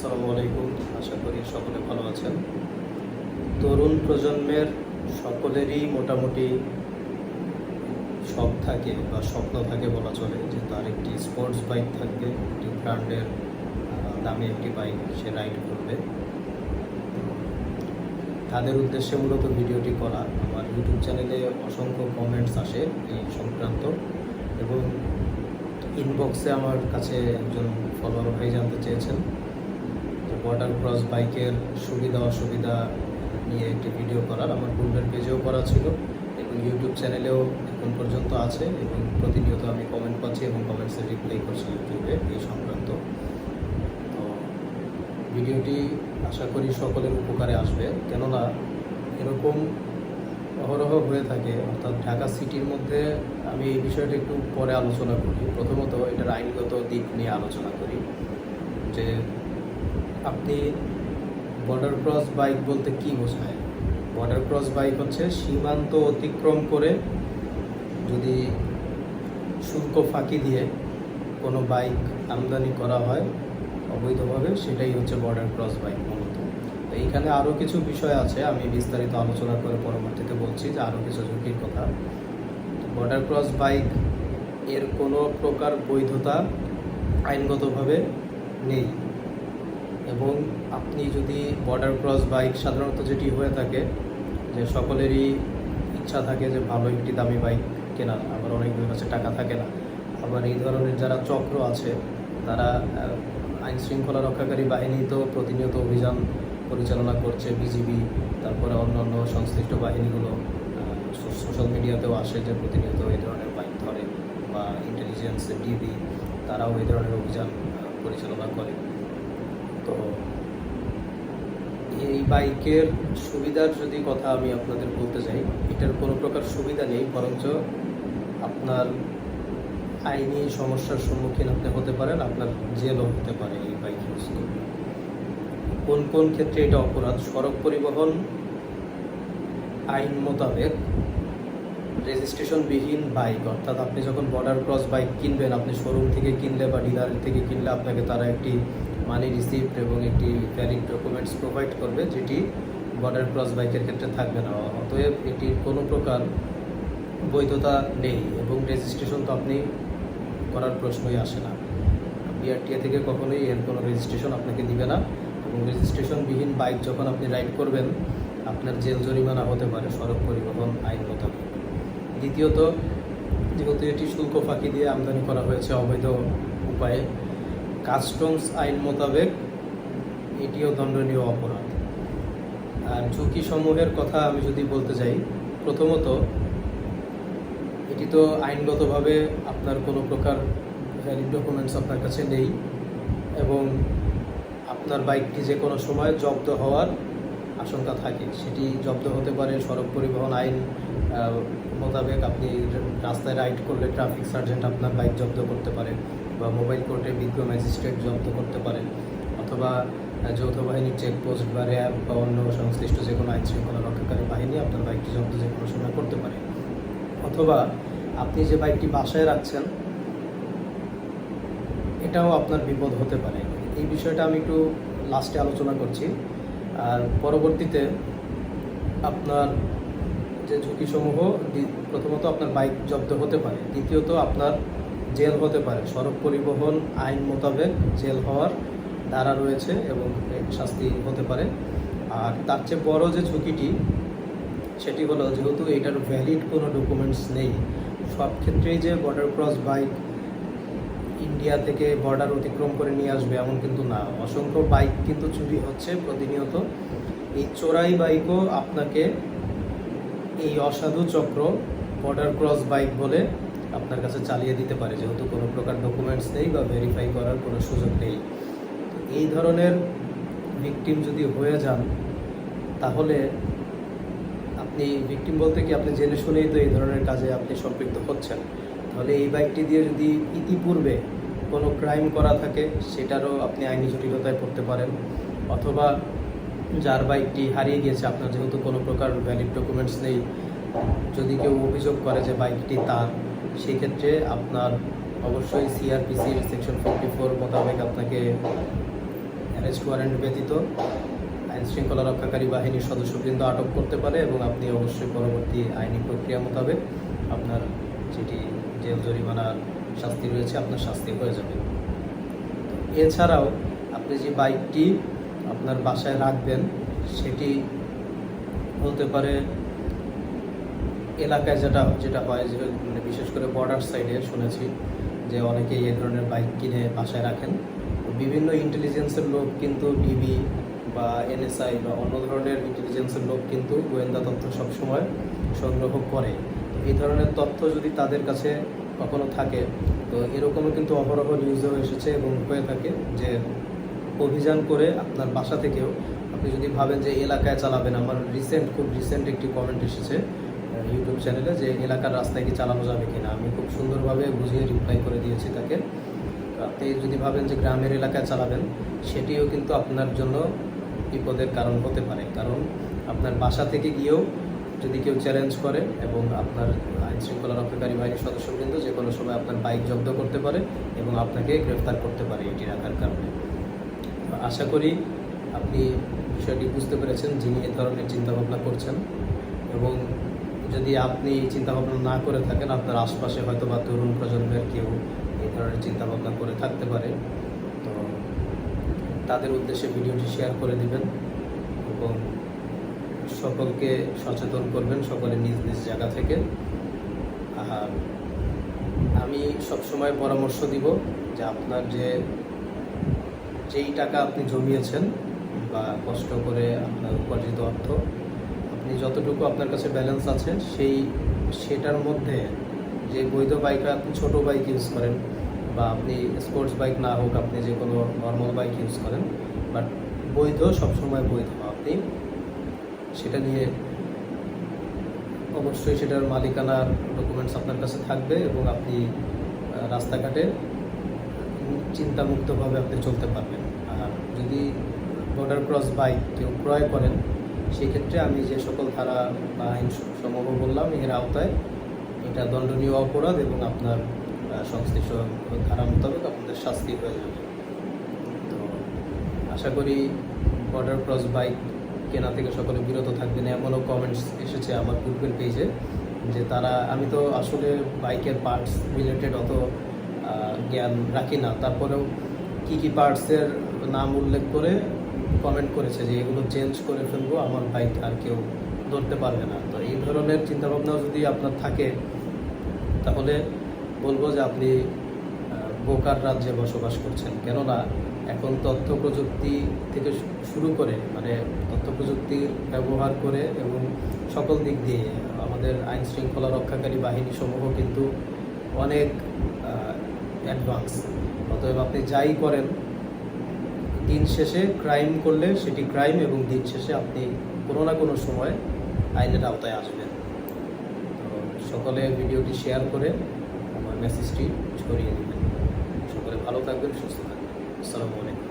আসসালামু আলাইকুম। আশা করি সকলে ভালো আছেন। তরুণ প্রজন্মের সকলেরই মোটামুটি শখ থাকে বা স্বপ্ন থাকে বলা চলে যে তার একটি স্পোর্টস বাইক থাকবে, একটি ব্র্যান্ডের দামি একটি বাইক সে রাইড করবে। তাদের উদ্দেশ্যে মূলত ভিডিওটি করা। আমার ইউটিউব চ্যানেলে অসংখ্য কমেন্টস আসে এই সংক্রান্ত এবং ইনবক্সে আমার কাছে একজন ফলোয়ার ভাই জানতে চেয়েছেন। বর্ডার ক্রস বাইকের সুবিধা, অসুবিধা নিয়ে একটি ভিডিও করার আমার পূর্বের পেজেও করা ছিল এবং ইউটিউব চ্যানেলেও এখন পর্যন্ত আছে এবং প্রতিনিয়ত আমি কমেন্ট পাচ্ছি এবং কমেন্টসে রিপ্লাই করছি ইউটিউবে এই সংক্রান্ত। তো ভিডিওটি আশা করি সকলের উপকারে আসবে। কেননা এরকম অহরহ হয়ে থাকে, অর্থাৎ ঢাকা সিটির মধ্যে আমি এই বিষয়টা একটু পরে আলোচনা করি। প্রথমত এটার আইনগত দিক নিয়ে আলোচনা করি যে আপনি বর্ডার ক্রস বাইক বলতে কি বোঝায়? বর্ডার ক্রস বাইক হচ্ছে সীমান্ত অতিক্রম করে যদি শুল্ক ফাঁকি দিয়ে কোনো বাইক আমদানি করা হয়, অবৈধভাবে সেটাই হচ্ছে বর্ডার ক্রস বাইক মূলত। তো এইখানে আরও কিছু বিষয় আছে, আমি বিস্তারিত আলোচনা করে পরবর্তীতে বলছি যে আরও কিছু ঝুঁকির কথা। বর্ডার ক্রস বাইক এর কোনো প্রকার বৈধতা আইনগতভাবে নেই। এবং আপনি যদি বর্ডার ক্রস বাইক সাধারণত যেটি হয়ে থাকে, যে সকলেরই ইচ্ছা থাকে যে ভালো একটি দামি বাইক কেনার, আবার অনেকদের কাছে টাকা থাকে না, আবার এই ধরনের যারা চক্র আছে, তারা আইন শৃঙ্খলা রক্ষাকারী বাহিনী তো প্রতিনিয়ত অভিযান পরিচালনা করছে বিজিবি তারপরে অন্যান্য সংশ্লিষ্ট বাহিনীগুলো সোশ্যাল মিডিয়াতেও আসে যে প্রতিনিয়ত এই ধরনের বাইক ধরে, বা ইন্টেলিজেন্স ডিবি তারাও এই ধরনের অভিযান পরিচালনা করে। তো এই বাইকের সুবিধার যদি কথা আমি আপনাদের বলতে চাই, এটার কোনো প্রকার সুবিধা নেই, বরঞ্চ আপনার আইনি সমস্যার সম্মুখীন আপনি হতে পারেন, আপনার জেলও হতে পারে এই বাইক কোন কোন ক্ষেত্রে এটা অপরাধ? সড়ক পরিবহন আইন মোতাবেক রেজিস্ট্রেশনবিহীন বাইক, অর্থাৎ আপনি যখন বর্ডার ক্রস বাইক কিনবেন, আপনি শোরুম থেকে কিনলে বা ডিলার থেকে কিনলে আপনাকে তারা একটি মানি রিসিপ্ট এবং একটি ভ্যালিড ডকুমেন্টস প্রোভাইড করবে, যেটি বর্ডার ক্রস বাইকের ক্ষেত্রে থাকবে না। অতএব এটির কোনো প্রকার বৈধতা নেই এবং রেজিস্ট্রেশন তো আপনি করার প্রশ্নই আসে না। বিআরটিএ থেকে কখনোই এর কোনো রেজিস্ট্রেশন আপনাকে দিবে না এবং রেজিস্ট্রেশনবিহীন বাইক যখন আপনি রাইড করবেন, আপনার জেল জরিমানা হতে পারে, সড়ক পরিবহন আইন মোতাবেক। দ্বিতীয়ত, যেহেতু এটি শুল্ক ফাঁকি দিয়ে আমদানি করা হয়েছে অবৈধ উপায়ে কাস্টমস আইন মোতাবেক এটিও দণ্ডনীয় অপরাধ। আর ঝুঁকি সমূহের কথা আমি যদি বলতে যাই, প্রথমত এটি তো আইনগতভাবে আপনার কোনো প্রকার ভ্যালিড ডকুমেন্টস আপনার কাছে নেই এবং আপনার বাইকটি যে কোনো সময় জব্দ হওয়ার আশঙ্কা থাকে। সেটি জব্দ হতে পারে। সড়ক পরিবহন আইন মোতাবেক আপনি রাস্তায় রাইড করলে ট্রাফিক সার্জেন্ট আপনার বাইক জব্দ করতে পারে বা মোবাইল কোর্টে বিজ্ঞ ম্যাজিস্ট্রেট জব্দ করতে পারে অথবা যৌথ বাহিনীর চেকপোস্ট বা র্যাব বা অন্য সংশ্লিষ্ট যে কোনো আইন শৃঙ্খলা রক্ষাকারী বাহিনী আপনার বাইকটি জব্দ যে কোনো সময় করতে পারে। অথবা, আপনি যে বাইকটি বাসায় রাখছেন, এটাও আপনার বিপদ হতে পারে। এই বিষয়টা আমি একটু লাস্টে আলোচনা করছি। আর পরবর্তীতে আপনার যে ঝুঁকিসমূহ প্রথমত আপনার বাইক জব্দ হতে পারে, দ্বিতীয়ত আপনার জেল হতে পারে। সড়ক পরিবহন আইন মোতাবেক জেল হওয়ার ধারা রয়েছে এবং শাস্তি হতে পারে। আর তার চেয়ে বড় যে ঝুঁকিটি, সেটি হলো যেহেতু এটার ভ্যালিড কোনো ডকুমেন্টস নেই, সব ক্ষেত্রেই যে বর্ডার ক্রস বাইক ইন্ডিয়া থেকে বর্ডার অতিক্রম করে নিয়ে আসবে এমন কিন্তু না। অসংখ্য বাইক কিন্তু চুরি হচ্ছে প্রতিনিয়ত। এই চোরাই বাইকও আপনাকে এই অসাধু চক্র বর্ডার ক্রস বাইক বলে আপনার কাছে চালিয়ে দিতে পারে। যেহেতু কোনো প্রকার ডকুমেন্টস নেই বা ভেরিফাই করার কোনো সুযোগ নেই। এই ধরনের ভিকটিম যদি হয়ে যান, তাহলে আপনি ভিকটিম বলতে কি আপনি জেনে শুনেই তো এই ধরনের কাজে আপনি সম্পৃক্ত হচ্ছেন। তাহলে এই বাইকটি দিয়ে যদি ইতিপূর্বে কোনো ক্রাইম করা থাকে, সেটারও আপনি আইনি জটিলতায় পড়তে পারেন। অথবা যার বাইকটি হারিয়ে গিয়েছে, আপনার যেহেতু কোনো প্রকার ভ্যালিড ডকুমেন্টস নেই, যদি কেউ অভিযোগ করে যে বাইকটি তার, সেক্ষেত্রে আপনার অবশ্যই সিআরপিসির সেকশন ফোরটি ফোর মোতাবেক আপনাকে অ্যারেস্ট ওয়ারেন্ট ব্যতীত আইন শৃঙ্খলা রক্ষাকারী বাহিনীর সদস্যবৃন্দ আটক করতে পারে এবং আপনি অবশ্যই পরবর্তী আইনি প্রক্রিয়া মোতাবেক আপনার যেটি জেল জরিমানার শাস্তি রয়েছে, আপনার শাস্তি হয়ে যাবে। এছাড়াও আপনি যে বাইকটি আপনার বাসায় রাখবেন, সেটি হতে পারে এলাকায় যেটা যেটা হয় যে মানে বিশেষ করে বর্ডার সাইডে শুনেছি যে অনেকেই এই ধরনের বাইক কিনে বাসায় রাখেন। বিভিন্ন ইন্টেলিজেন্সের লোক কিন্তু ডিবি বা এনএসআই বা অন্য ধরনের ইন্টেলিজেন্সের লোক কিন্তু গোয়েন্দা তথ্য সবসময় সংগ্রহ করে। এই ধরনের তথ্য যদি তাদের কাছে কখনো থাকে, তো এরকমও কিন্তু অহরহ নিউজেও এসেছে এবং হয়ে থাকে যে অভিযান করে আপনার বাসা থেকেও আপনি যদি ভাবেন যে এলাকায় চালাবেন, আমার রিসেন্ট খুব রিসেন্ট একটি কমেন্ট এসেছে ইউটিউব চ্যানেলে যে এলাকার রাস্তায় কি চালানো যাবে কিনা। আমি খুব সুন্দরভাবে বুঝিয়ে রিপ্লাই করে দিয়েছি তাকে। আপনি যদি ভাবেন যে গ্রামের এলাকায় চালাবেন, সেটিও কিন্তু আপনার জন্য বিপদের কারণ হতে পারে। কারণ আপনার বাসা থেকে গিয়েও যদি কেউ চ্যালেঞ্জ করে এবং আপনার আইন শৃঙ্খলা রক্ষাকারী বাহিনীর সদস্যবৃন্দ যে কোনো সময় আপনার বাইক জব্দ করতে পারে এবং আপনাকে গ্রেফতার করতে পারে এটি রাখার কারণে। আশা করি আপনি বিষয়টি বুঝতে পেরেছেন যিনি এ ধরনের চিন্তাভাবনা করছেন এবং যদি আপনি চিন্তাভাবনা না করে থাকেন, আপনার আশপাশে হয়তো বা তরুণ প্রজন্মের কেউ এই ধরনের চিন্তাভাবনা করে থাকতে পারে, তো তাদের উদ্দেশ্যে ভিডিওটি শেয়ার করে দিবেন এবং সকলকে সচেতন করবেন সকলে নিজ নিজ জায়গা থেকে। আর আমি সবসময় পরামর্শ দিব যে আপনার যে, যেই টাকা আপনি জমিয়েছেন বা কষ্ট করে আপনার উপার্জিত অর্থ, আপনি যতটুকু আপনার কাছে ব্যালেন্স আছে, সেই, সেটার মধ্যে যে বৈধ বাইক আপনি ছোট বাইক ইউজ করেন বা আপনি স্পোর্টস বাইক না হোক, আপনি যে কোনো নর্মাল বাইক ইউজ করেন বাট বৈধ, সবসময় বৈধ। আপনি সেটা নিয়ে অবশ্যই সেটার মালিকানার ডকুমেন্টস আপনার কাছে থাকবে এবং আপনি রাস্তাঘাটে চিন্তামুক্তভাবে আপনি চলতে পারবেন। আর যদি বর্ডার ক্রস বাইক কেউ ক্রয় করেন, সেক্ষেত্রে আমি যে সকল ধারা বা আইন সমূহ বললাম, এর আওতায় এটা দণ্ডনীয় অপরাধ এবং আপনার সংশ্লিষ্ট ধারা মোতাবেক আপনাদের শাস্তি হয়ে যাবে। তো আশা করি বর্ডার ক্রস বাইক কেনা থেকে সকলে বিরত থাকবেন এমনও কমেন্টস এসেছে আমার গ্রুপের পেজে যে তারা, আমি তো আসলে বাইকের পার্টস রিলেটেড অত জ্ঞান রাখি না। তারপরেও কী কী পার্টসের নাম উল্লেখ করে কমেন্ট করেছে যে এগুলো চেঞ্জ করে ফেলব, আমার বাইক আর কেউ ধরতে পারবে না। তো এই ধরনের চিন্তাভাবনাও যদি আপনার থাকে, তাহলে বলব যে আপনি বোকার রাজ্যে বসবাস করছেন। কেননা এখন তথ্য প্রযুক্তি থেকে শুরু করে মানে তথ্য প্রযুক্তির ব্যবহার করে এবং সকল দিক দিয়ে আমাদের আইন শৃঙ্খলা রক্ষাকারী বাহিনী সমূহ কিন্তু অনেক অ্যাডভান্স অতএব আপনি যাই করেন, দিন শেষে ক্রাইম করলে সেটি ক্রাইম এবং দিন শেষে আপনি কোনো না কোনো সময় আইনের আওতায় আসবেন। সকলে ভিডিওটি শেয়ার করে আমার মেসেজটি ছড়িয়ে দেবেন। সকলে ভালো থাকবেন, সুস্থ আসসালামু আলাইকুম।